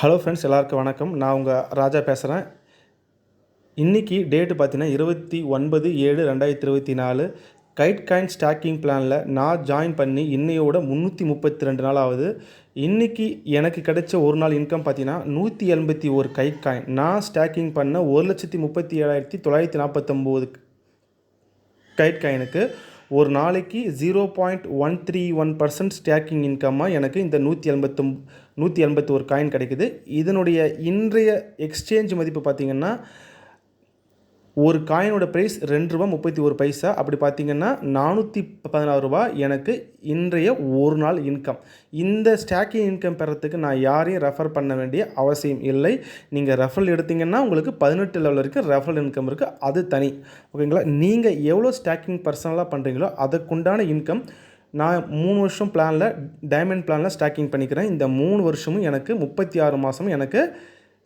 Hello friends எல்லாருக்கும் வணக்கம். நான் உங்கள் ராஜா பேசுகிறேன் இன்றைக்கி டேட்டு பார்த்தீங்கன்னா இருபத்தி ஒன்பது ஏழு ரெண்டாயிரத்தி இருபத்தி நாலு. கைட் காயின் ஸ்டாக்கிங் பிளானில் நான் ஜாயின் பண்ணி இன்னையோட முந்நூற்றி முப்பத்தி ரெண்டு நாள் ஆகுது இன்றைக்கி எனக்கு கிடைச்ச ஒரு நாள் இன்கம் பார்த்தீங்கன்னா நூற்றி எண்பத்தி ஒரு கைட் காயின் நான் ஸ்டாக்கிங் பண்ண ஒரு லட்சத்தி முப்பத்தி ஏழாயிரத்தி தொள்ளாயிரத்தி நாற்பத்தொம்போது கைட் காயினுக்கு ஒரு நாளைக்கு zero point one three one percent staking இன்கம்மாக எனக்கு இந்த நூற்றி எண்பத்தொம் நூற்றி எண்பத்தி ஒரு காயின் கிடைக்குது. இதனுடைய இன்றைய எக்ஸ்சேஞ்ச் மதிப்பு பார்த்திங்கன்னா ஒரு காயினோட ப்ரைஸ் ரெண்டு ரூபா முப்பத்தி ஒரு பைசா. அப்படி பார்த்தீங்கன்னா நானூற்றி பதினாறு ரூபா எனக்கு இன்றைய ஒரு நாள் இன்கம் இந்த ஸ்டாக்கிங் இன்கம் பெறத்துக்கு நான் யாரையும் ரெஃபர் பண்ண வேண்டிய அவசியம் இல்லை. நீங்கள் ரெஃபரல் எடுத்தீங்கன்னா உங்களுக்கு பதினெட்டு லெவல் வரைக்கும் ரெஃபரல் இன்கம் இருக்குது அது தனி. ஓகேங்களா நீங்கள் எவ்வளோ ஸ்டாக்கிங் பர்சனலாக பண்ணுறீங்களோ அதுக்குண்டான இன்கம் நான் மூணு வருஷம் பிளானில் டைமண்ட் பிளானில் ஸ்டாக்கிங் பண்ணிக்கிறேன். இந்த மூணு வருஷமும் எனக்கு முப்பத்தி ஆறு மாதமும் எனக்கு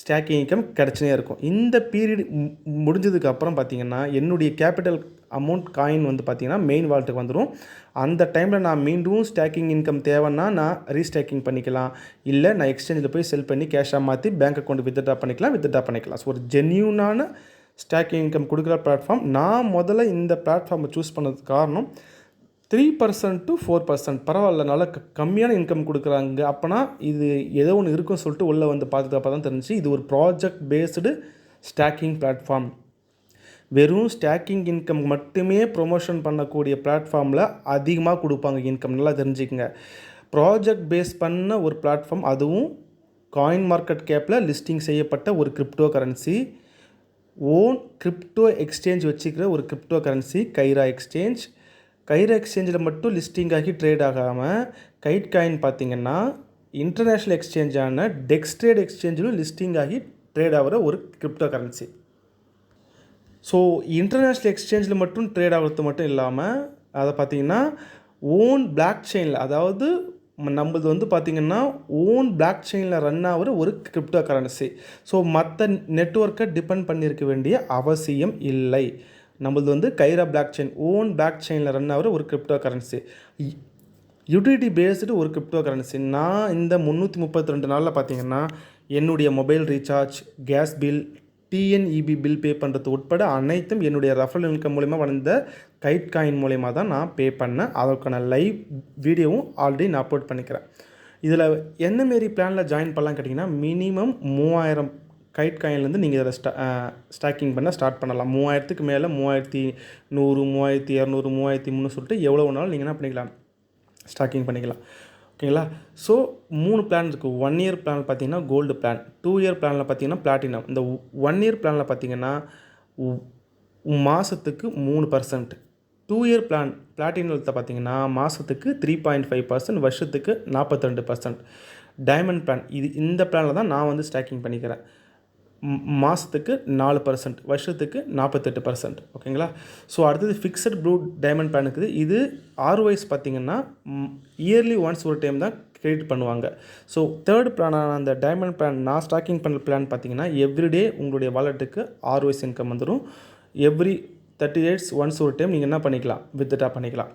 ஸ்டாக்கிங் இன்கம் கிடச்சினே இருக்கும். இந்த பீரியட் முடிஞ்சதுக்கு அப்புறம் பார்த்தீங்கன்னா என்னுடைய கேபிட்டல் அமௌண்ட் காயின் வந்து பார்த்தீங்கன்னா மெயின் வால்ட்டுக்கு வந்துடும் அந்த டைமில் நான் மீண்டும் ஸ்டாக்கிங் இன்கம் தேவைன்னா நான் ரீஸ்டாக்கிங் பண்ணிக்கலாம். இல்லை நான் எக்ஸ்சேஞ்சில் போய் செல் பண்ணி கேஷாக மாற்றி பேங்க் அக்கௌண்ட் வித்ட்ரா பண்ணிக்கலாம் வித்ட்ரா பண்ணிக்கலாம். ஸோ ஒரு ஜென்யூனான ஸ்டாக்கிங் இன்கம் கொடுக்குற பிளாட்ஃபார்ம் நான் முதல்ல இந்த பிளாட்ஃபார்மை சூஸ் பண்ணதுக்கு காரணம் three percent to four percent பரவாயில்ல நல்லா க கம்மியான இன்கம் கொடுக்குறாங்க. அப்போனா இது ஏதோ ஒன்று இருக்குன்னு சொல்லிட்டு உள்ளே வந்து பார்த்துட்டு தான் தெரிஞ்சு இது ஒரு ப்ராஜெக்ட் பேஸ்டு ஸ்டாக்கிங் பிளாட்ஃபார்ம் வெறும் ஸ்டாக்கிங் இன்கம் மட்டுமே ப்ரொமோஷன் பண்ணக்கூடிய பிளாட்ஃபார்மில் அதிகமாக கொடுப்பாங்க இன்கம் நல்லா தெரிஞ்சுக்கங்க. ப்ராஜெக்ட் பேஸ் பண்ண ஒரு பிளாட்ஃபார்ம் அதுவும் காயின் மார்க்கெட் கேப்பில் லிஸ்டிங் செய்யப்பட்ட ஒரு crypto currency own crypto exchange வச்சுக்கிற ஒரு crypto currency Kaira exchange Kaira எக்ஸ்சேஞ்சில் மட்டும் லிஸ்டிங் ஆகி ட்ரேட் ஆகாமல் கைட் காயின் பார்த்தீங்கன்னா இன்டர்நேஷ்னல் எக்ஸ்சேஞ்சான டெக்ஸ்ட்ரேட் எக்ஸ்சேஞ்சிலும் லிஸ்டிங் ஆகி ட்ரேட் ஆகிற ஒரு கிரிப்டோ கரன்சி ஸோ இன்டர்நேஷ்னல் எக்ஸ்சேஞ்சில் மட்டும் ட்ரேட் ஆகிறது மட்டும் இல்லாமல் அதை பார்த்தீங்கன்னா ஓன் பிளாக் செயினில் அதாவது நம்மளது வந்து பார்த்திங்கன்னா ஓன் பிளாக் செயினில் ரன் ஆகிற ஒரு கிரிப்டோ கரன்சி ஸோ மற்ற நெட்ஒர்க்கை டிபெண்ட் பண்ணியிருக்க வேண்டிய அவசியம் இல்லை. நம்மளது வந்து Kaira block chain own block செயினில் ரன் ஆகிற ஒரு கிரிப்டோ கரன்சி யூட்டிலிட்டி பேஸ்டு ஒரு கிரிப்டோ கரன்சி நான் இந்த முந்நூற்றி முப்பத்தி ரெண்டு நாளில் பார்த்தீங்கன்னா என்னுடைய mobile recharge gas bill TNEB bill pay பண்ணுறது உட்பட அனைத்தும் என்னுடைய ரெஃபரல் இன்கம் மூலிமா வந்த கைட் காயின் மூலிமா தான் நான் பே பண்ணேன் அதற்கான லைவ் வீடியோவும் ஆல்ரெடி நான் அப்லோட் பண்ணிக்கிறேன். இதில் என்ன மாரி பிளானில் ஜாயின் பண்ணலாம் கேட்டிங்கன்னா மினிமம் மூவாயிரம் கைட் காயின்லேருந்து நீங்கள் இதில் ஸ்டா ஸ்டாக்கிங் பண்ண ஸ்டார்ட் பண்ணலாம். மூவாயிரத்துக்கு மேலே மூவாயிரத்தி நூறு மூவாயிரத்தி இரநூறு மூவாயிரத்தி முந்நூறு சொல்லிட்டு எவ்வளோ வேணாலும் நீங்கள் என்ன பண்ணிக்கலாம்? ஸ்டாக்கிங் பண்ணிக்கலாம். ஓகேங்களா? ஸோ மூணு பிளான் இருக்குது ஒன் இயர் பிளான் பார்த்தீங்கன்னா கோல்டு பிளான் டூ இயர் பிளானில் பார்த்தீங்கன்னா பிளாட்டினம் இந்த ஒன் இயர் பிளானில் பார்த்தீங்கன்னா மாதத்துக்கு மூணு பர்சன்ட் டூ இயர் பிளான் பிளாட்டினத்தை பார்த்தீங்கன்னா மாதத்துக்கு த்ரீ பாயிண்ட் ஃபைவ் பர்சன்ட் வருஷத்துக்கு நாற்பத்தி ரெண்டு பர்சன்ட் டைமண்ட் பிளான் இது இந்த பிளானில் தான் நான் வந்து ஸ்டாக்கிங் பண்ணிக்கிறேன். மாதத்துக்கு நாலு பர்சன்ட் வருஷத்துக்கு நாற்பத்தெட்டு பர்சன்ட் ஓகேங்களா? ஸோ அடுத்தது ஃபிக்ஸட் ப்ளூ டைமண்ட் பிளான் இருக்குது. இது ஆர்ஒய்ஸ் பார்த்தீங்கன்னா இயர்லி ஒன்ஸ் ஒரு டைம் தான் கிரெடிட் பண்ணுவாங்க. ஸோ தேர்ட் பிளானான அந்த டைமண்ட் பிளான் நான் ஸ்டாக்கிங் பண்ணுற பிளான் பார்த்தீங்கன்னா எவ்ரிடே உங்களுடைய வாலெட்டுக்கு ஆர்ஒய்ஸ் இன்கம் வந்துடும் எவ்ரி தேர்ட்டி டேட்ஸ் ஒன்ஸ் ஒரு டைம் நீங்கள் என்ன பண்ணிக்கலாம்? வித்ட்ரா பண்ணிக்கலாம்.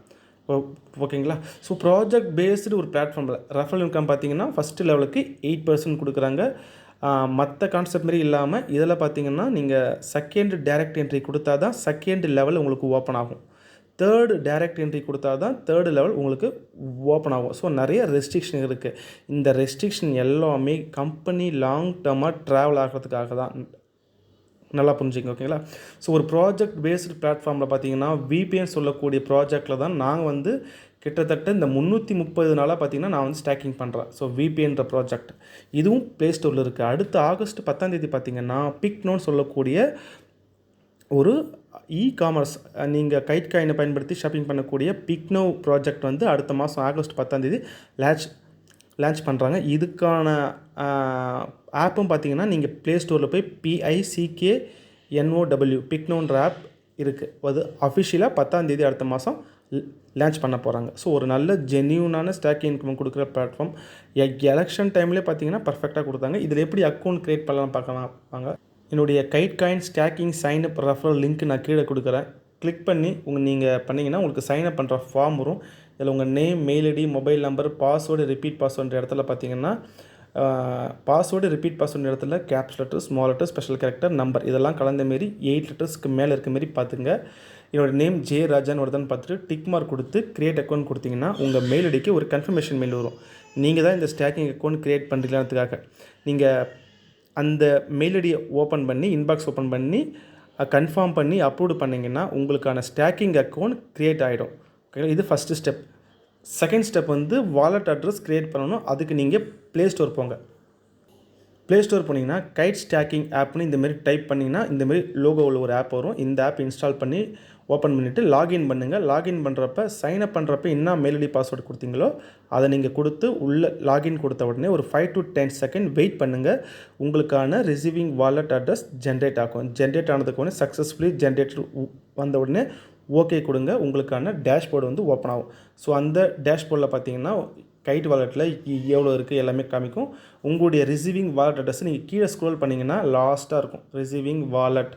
ஓகேங்களா? ஸோ ப்ராஜெக்ட் பேஸ்டு ஒரு பிளாட்ஃபார்மில் ரெஃபரல் இன்கம் பார்த்தீங்கன்னா ஃபஸ்ட்டு லெவலுக்கு எயிட் பர்சன்ட் கொடுக்குறாங்க. மற்ற கான்செப்ட் மாதிரி இல்லாமல் இதில் பார்த்தீங்கன்னா நீங்கள் செகண்ட் டேரக்ட் என்ட்ரி கொடுத்தா தான் செகண்ட் லெவல் உங்களுக்கு ஓப்பன் ஆகும். தேர்டு டேரக்ட் என்ட்ரி கொடுத்தா தான் தேர்டு லெவல் உங்களுக்கு ஓப்பன் ஆகும். ஸோ நிறைய ரெஸ்ட்ரிக்ஷன் இருக்குது இந்த ரெஸ்ட்ரிக்ஷன் எல்லாமே கம்பெனி லாங் டேர்மாக ட்ராவல் ஆகிறதுக்காக தான். நல்லா புரிஞ்சுங்க ஓகேங்களா? ஸோ ஒரு ப்ராஜெக்ட் பேஸ்டு பிளாட்ஃபார்மில் பார்த்தீங்கன்னா விபிஎன் சொல்லக்கூடிய ப்ராஜெக்டில் தான் நாங்கள் வந்து கிட்டத்தட்ட இந்த முந்நூற்றி முப்பது நாளாக பார்த்தீங்கன்னா நான் வந்து ஸ்டாக்கிங் பண்ணுறேன் ஸோ விபிஎன்ற ப்ராஜெக்ட் இதுவும் ப்ளே ஸ்டோரில் இருக்குது அடுத்த ஆகஸ்ட் பத்தாந்தேதி பார்த்தீங்கன்னா பிக்னோன்னு சொல்லக்கூடிய ஒரு இ காமர்ஸ் நீங்கள் கைட் காயினை பயன்படுத்தி ஷாப்பிங் பண்ணக்கூடிய பிக்னோ ப்ராஜெக்ட் வந்து அடுத்த மாதம் ஆகஸ்ட் பத்தாந்தேதி லான்ச் லான்ச் பண்ணுறாங்க இதுக்கான ஆப்பும் பார்த்தீங்கன்னா நீங்கள் ப்ளே ஸ்டோரில் போய் பிஐசிகே என்ஓடபிள்யூ பிக்னோன்ற ஆப் இருக்குது அது அஃபிஷியலாக பத்தாந்தேதி அடுத்த மாதம் லான்ச் பண்ண போகிறாங்க ஸோ ஒரு நல்ல ஜென்யூனான ஸ்டாக் இன்கம் கொடுக்குற பிளாட்ஃபார்ம் எலெக்ஷன் டைம்லேயே பார்த்தீங்கன்னா பர்ஃபெக்டாக கொடுத்தாங்க. இதில் எப்படி அக்கௌண்ட் க்ரியேட் பண்ணலாம் பார்க்கலாம் வாங்க. என்னுடைய Kite coin staking sign up referral link நான் கீழே கொடுக்குறேன். கிளிக் பண்ணி உங்கள் நீங்கள் பண்ணிங்கன்னா உங்களுக்கு சைன் அப் பண்ணுற ஃபார்ம் வரும். இதில் உங்கள் name mail ID mobile number password repeat password இடத்துல பார்த்தீங்கன்னா பாஸ்வேர்டு ரிப்பீட் பாஸ்வேர்டு இடத்துல caps letter small letter special character number இதெல்லாம் கலந்த மாரி எயிட் லெட்டர்ஸ்க்கு மேலே இருக்க மாரி பார்த்துங்க. என்னோட நேம் ஜே ராஜான்னு ஒருத்தன் பார்த்துட்டு டிக் மார்க் கொடுத்து க்ரியேட் அக்கௌண்ட் கொடுத்தீங்கன்னா உங்கள் மெயில் ஐடிக்கு ஒரு கன்ஃபர்மேஷன் மெயில் வரும். நீங்கள் தான் இந்த ஸ்டாக்கிங் அக்கௌண்ட் க்ரியேட் பண்ணுறீங்கிறதுக்காக நீங்கள் அந்த மெயில் ஐடியை ஓப்பன் பண்ணி இன்பாக்ஸ் ஓப்பன் பண்ணி கன்ஃபார்ம் பண்ணி அப்லோடு பண்ணிங்கன்னா உங்களுக்கான ஸ்டாக்கிங் அக்கௌண்ட் க்ரியேட் ஆகிடும் ஓகே இது ஃபஸ்ட்டு ஸ்டெப் செகண்ட் ஸ்டெப் வந்து வாலெட் அட்ரஸ் க்ரியேட் பண்ணணும். அதுக்கு நீங்கள் ப்ளே ஸ்டோர் போங்க. ப்ளே ஸ்டோர் போனீங்கன்னா கைட் ஸ்டாக்கிங் ஆப்னு இந்தமாரி டைப் பண்ணிங்கன்னா இந்தமாரி லோகோவில் ஒரு ஆப் வரும். இந்த ஆப் இன்ஸ்டால் பண்ணி ஓப்பன் பண்ணிவிட்டு லாகின் பண்ணுங்கள் லாகின் பண்ணுறப்ப சைன் அப் பண்ணுறப்ப என்ன மெயில் ஐடி பாஸ்வேர்டு கொடுத்தீங்களோ அதை நீங்கள் கொடுத்து உள்ளே லாகின் கொடுத்த உடனே ஒரு five to ten second wait பண்ணுங்கள் உங்களுக்கான ரிசீவிங் வாலெட் அட்ரஸ் ஜென்ரேட் ஆகும். ஜென்ரேட் ஆனதுக்கு உடனே சக்ஸஸ்ஃபுல்லி ஜென்ரேட் வந்த உடனே ஓகே கொடுங்க. உங்களுக்கான டேஷ்போர்டு வந்து ஓப்பன் ஆகும். ஸோ அந்த டேஷ்போர்டில் பார்த்தீங்கன்னா கைட் வாலெட்டில் எவ்வளோ இருக்குது எல்லாமே காமிக்கும். உங்களுடைய ரிசீவிங் வாலெட் அட்ரஸ் நீங்கள் கீழே ஸ்க்ரோல் பண்ணிங்கன்னா லாஸ்ட்டாக இருக்கும். ரிசீவிங் வாலெட்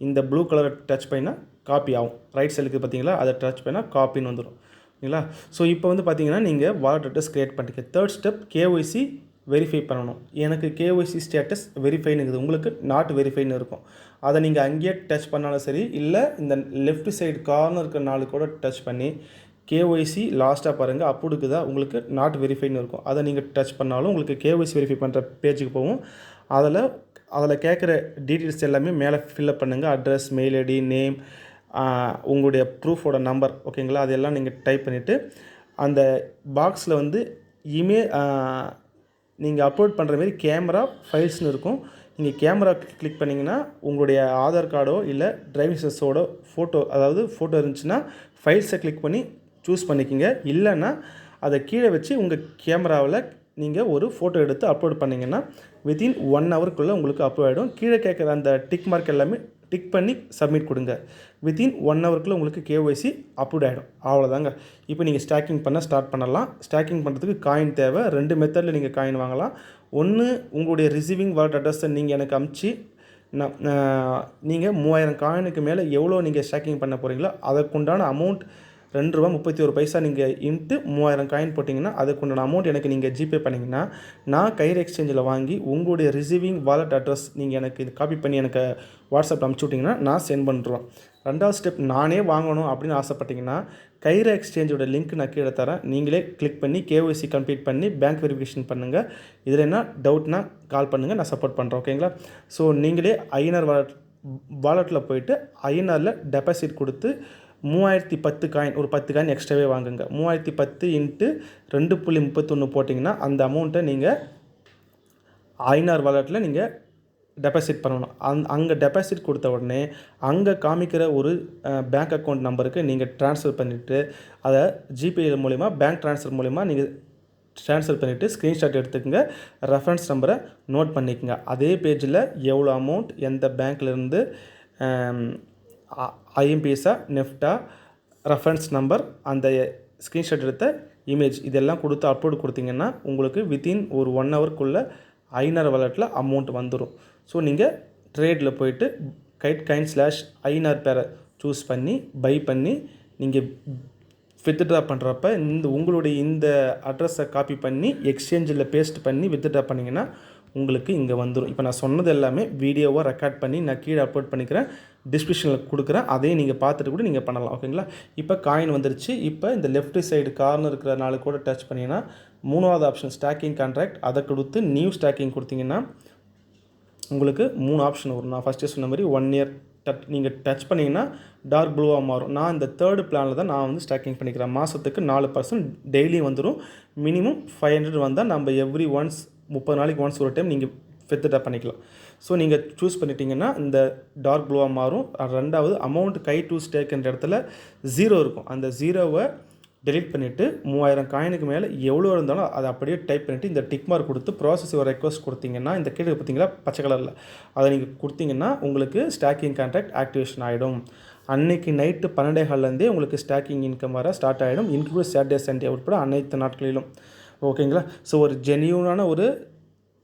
இந்த ப்ளூ கலர் டச் பண்ணினா காப்பி ஆகும். ரைட் சைடுக்கு பார்த்தீங்களா அதை டச் பண்ணால் காப்பின்னு வந்துடும் ஓகேங்களா ஸோ இப்போ வந்து பார்த்தீங்கன்னா நீங்கள் வாலெட் அட்ரஸ் க்ரியேட் பண்ணிக்க. தேர்ட் ஸ்டெப் கேஒய்சி வெரிஃபை பண்ணணும். எனக்கு கேஒய்சி ஸ்டேட்டஸ் வெரிஃபைனுங்குது இருக்குது உங்களுக்கு நாட் வெரிஃபைன்னு இருக்கும். அதை நீங்கள் அங்கேயே டச் பண்ணாலும் சரி இல்லை இந்த லெஃப்ட் சைடு கார்னர் இருக்கிற நாலு கூட டச் பண்ணி கேஒய்சி லாஸ்ட்டாக பாருங்கள் அப்புடுக்கு தான் உங்களுக்கு நாட் வெரிஃபைன்னு இருக்கும். அதை நீங்கள் டச் பண்ணாலும் உங்களுக்கு கேஒய்சி வெரிஃபை பண்ணுற பேஜுக்கு போகும். அதில் அதில் கேட்குற டீட்டெயில்ஸ் எல்லாமே மேலே ஃபில்அப் பண்ணுங்கள் அட்ரஸ் மெயில் ஐடி நேம் உங்களுடைய ப்ரூஃபோட நம்பர் ஓகேங்களா அதெல்லாம் நீங்கள் டைப் பண்ணிவிட்டு அந்த பாக்ஸில் வந்து இமே நீங்கள் அப்லோட் பண்ணுற மாரி கேமரா ஃபைல்ஸ்னு இருக்கும். நீங்கள் கேமரா கிளிக் பண்ணிங்கன்னா உங்களுடைய ஆதார் கார்டோ இல்லை டிரைவிங் லைசன்ஸோட ஃபோட்டோ அதாவது ஃபோட்டோ இருந்துச்சுன்னா ஃபைல்ஸை கிளிக் பண்ணி சூஸ் பண்ணிக்கிங்க. இல்லைன்னா அதை கீழே வச்சு உங்கள் கேமராவில் நீங்கள் ஒரு ஃபோட்டோ எடுத்து அப்லோட் பண்ணிங்கன்னா வித்தின் ஒன் ஹவருக்குள்ளே உங்களுக்கு அப்ரூவ் ஆகிடும் கீழே கேட்குற அந்த டிக் மார்க் எல்லாமே டிக் பண்ணி சப்மிட் கொடுங்க. வித்தின் ஒன் ஹவருக்குள்ளே உங்களுக்கு கேஒய்சி அப்லோட் ஆகிடும் அவ்வளோதாங்க இப்போ நீங்கள் ஸ்டாக்கிங் பண்ண ஸ்டார்ட் பண்ணலாம். ஸ்டாக்கிங் பண்ணுறதுக்கு காயின் தேவை. ரெண்டு மெத்தடில் நீங்கள் காயின் வாங்கலாம். ஒன்று உங்களுடைய ரிசீவிங் வேர்ட் அட்ரஸை நீங்கள் எனக்கு அமுச்சு நான் நீங்கள் மூவாயிரம் காயினுக்கு மேலே எவ்வளோ நீங்கள் ஸ்டாக்கிங் பண்ண போகிறீங்களோ அதற்குண்டான அமௌண்ட் ரெண்டு ரூபா முப்பத்தி ஒரு பைசா நீங்கள் இன்ட்டு மூவாயிரம் காயின் போட்டிங்கன்னா அதுக்குண்டான அமௌண்ட் எனக்கு நீங்கள் ஜிபே பண்ணிங்கன்னா நான் கயிறு எக்ஸ்சேஞ்சில் வாங்கி உங்களுடைய ரிசீவிங் வாலெட் அட்ரஸ் நீங்கள் எனக்கு இது காப்பி பண்ணி எனக்கு வாட்ஸ்அப்பில் அனுப்பிச்சி விட்டிங்கன்னா நான் சென்ட் பண்ணுறோம் ரெண்டாவது ஸ்டெப் நானே வாங்கணும் அப்படின்னு ஆசைப்பட்டீங்கன்னா கைரா எக்ஸ்சேஞ்சோட லிங்க் நான் கீழே தரேன். நீங்களே கிளிக் பண்ணி கேஒய்சி கம்ப்ளீட் பண்ணி பேங்க் வெரிஃபிகேஷன் பண்ணுங்கள் இதில் என்ன டவுட்னா கால் பண்ணுங்கள் நான் சப்போர்ட் பண்ணுறேன் ஓகேங்களா ஸோ நீங்களே ஐநர் வாலெட் வாலெட்டில் போயிட்டு ஐநரில் டெபாசிட் கொடுத்து மூவாயிரத்தி பத்து காயின் ஒரு பத்து காயின் எக்ஸ்ட்ராவே வாங்குங்க. மூவாயிரத்தி பத்து இன்ட்டு ரெண்டு புள்ளி முப்பத்தொன்று போட்டிங்கன்னா அந்த அமௌண்ட்டை நீங்கள் ஐநார் வாலெட்டில் நீங்கள் டெபாசிட் பண்ணணும். அந் அங்கே டெபாசிட் கொடுத்த உடனே அங்கே காமிக்கிற ஒரு பேங்க் அக்கௌண்ட் நம்பருக்கு நீங்கள் ட்ரான்ஸ்ஃபர் பண்ணிவிட்டு அதை ஜிபே மூலிமா பேங்க் ட்ரான்ஸ்ஃபர் மூலிமா நீங்கள் ட்ரான்ஸ்ஃபர் பண்ணிவிட்டு ஸ்க்ரீன்ஷாட் எடுத்துக்கோங்க ரெஃபரன்ஸ் நம்பரை நோட் பண்ணிக்கோங்க. அதே பேஜில் எவ்வளோ அமௌண்ட் எந்த பேங்க்லேருந்து ஐஎம்பிஎஸை நெஃப்டா ரெஃபரன்ஸ் நம்பர் அந்த ஸ்க்ரீன்ஷாட் எடுத்த இமேஜ் இதெல்லாம் கொடுத்து அப்லோட் கொடுத்தீங்கன்னா உங்களுக்கு வித்தின் ஒரு ஒன் ஹவருக்குள்ளே ஐநர் வாலெட்டில் அமௌண்ட் வந்துடும் ஸோ நீங்கள் ட்ரேடில் போயிட்டு கைட் கைன் ஸ்லாஷ் ஐநார் பேரை சூஸ் பண்ணி பை பண்ணி நீங்கள் வித்ட்ரா பண்ணுறப்ப இந்த உங்களுடைய இந்த அட்ரஸை காப்பி பண்ணி எக்ஸ்சேஞ்சில் பேஸ்ட் பண்ணி வித்ட்ரா பண்ணிங்கன்னா உங்களுக்கு இங்கே வந்துடும் இப்போ நான் சொன்னது எல்லாமே வீடியோவாக ரெக்கார்ட் பண்ணி நான் கீழே அப்லோட் பண்ணிக்கிறேன். டிஸ்கிரிப்ஷனில் கொடுக்குறேன். அதையும் நீங்கள் பார்த்துட்டு கூட நீங்கள் பண்ணலாம். ஓகேங்களா? இப்போ காயின் வந்துருச்சு. இப்போ இந்த லெஃப்ட் சைடு கார்னர் இருக்கிற நாலு கூட டச் பண்ணிங்கன்னா மூணாவது ஆப்ஷன் ஸ்டாக்கிங் கான்ட்ராக்ட் அதை கொடுத்து நியூ ஸ்டாக்கிங் கொடுத்தீங்கன்னா உங்களுக்கு மூணு ஆப்ஷன் வரும். நான் ஃபஸ்ட்டே சொன்ன மாதிரி ஒன் இயர் டச் நீங்கள் டச் பண்ணிங்கன்னா டார்க் ப்ளூவாக மாறும். நான் இந்த தேர்டு பிளானில் தான் நான் வந்து ஸ்டாக்கிங் பண்ணிக்கிறேன். மாதத்துக்கு நாலு பர்சன்ட் டெய்லி வந்துடும் மினிமம் ஃபைவ் ஹண்ட்ரட் வந்தால் நம்ம எவ்ரி ஒன்ஸ் முப்பது நாளைக்கு ஒன்ஸ் ஒரு டைம் நீங்கள் வித்ட்ரா பண்ணிக்கலாம். ஸோ நீங்கள் சூஸ் பண்ணிட்டீங்கன்னா இந்த டார்க் ப்ளூவாக மாறும். ரெண்டாவது அமௌண்ட் கை டூ ஸ்டேக்ன்ற இடத்துல ஜீரோ இருக்கும். அந்த ஜீரோவை டெலிட் பண்ணிவிட்டு மூவாயிரம் காயினுக்கு மேலே எவ்வளோ இருந்தாலும் அதை அப்படியே டைப் பண்ணிவிட்டு இந்த டிக் மார்க் கொடுத்து ப்ராசஸ் ஒரு ரெக்வஸ்ட் கொடுத்தீங்கன்னா இந்த கீழே பார்த்தீங்களா? பச்சை கலரில் அதை நீங்கள் கொடுத்தீங்கன்னா உங்களுக்கு ஸ்டாக்கிங் கான்ட்ராக்ட் ஆக்டிவேஷன் ஆகிடும் அன்னைக்கு நைட்டு பன்னெண்டே கால்லேருந்தே உங்களுக்கு ஸ்டாக்கிங் இன்கம் வர ஸ்டார்ட் ஆகிடும் இன்க்ளூட் சாட்டர்டே சண்டே உட்பட அனைத்து நாட்களிலும். ஓகேங்களா? ஸோ ஒரு ஜென்யூனான ஒரு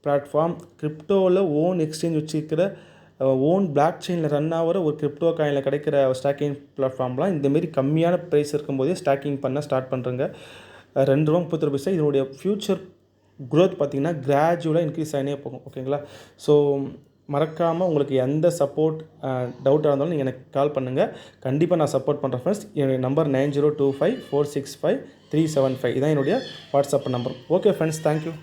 பிளாட்ஃபார்ம் கிரிப்டோவில் ஓன் எக்ஸ்சேஞ்ச் வச்சுருக்கிற ஓன் பிளாக் செயினில் ரன் ஆகிற ஒரு கிரிப்டோ காயினில் கிடைக்கிற ஸ்டாக்கிங் பிளாட்ஃபார்ம்லாம் இந்தமாரி கம்மியான ப்ரைஸ் இருக்கும்போதே ஸ்டாக்கிங் பண்ண ஸ்டார்ட் பண்ணுறங்க ரெண்டு ரூபா முப்பத்தி பைசா இதனுடைய ஃப்யூச்சர் க்ரோத் பார்த்தீங்கன்னா கிராஜுவலாக இன்க்ரீஸ் ஆகினே போகும். ஓகேங்களா? ஸோ மறக்காமல் உங்களுக்கு எந்த சப்போர்ட் டவுட்டாக இருந்தாலும் நீங்கள் எனக்கு கால் பண்ணுங்கள் கண்டிப்பாக நான் சப்போர்ட் பண்ணுறேன் ஃப்ரெண்ட்ஸ் என்னுடைய number nine zero two five four six five three seven five இதான் என்னுடைய WhatsApp number okay friends thank you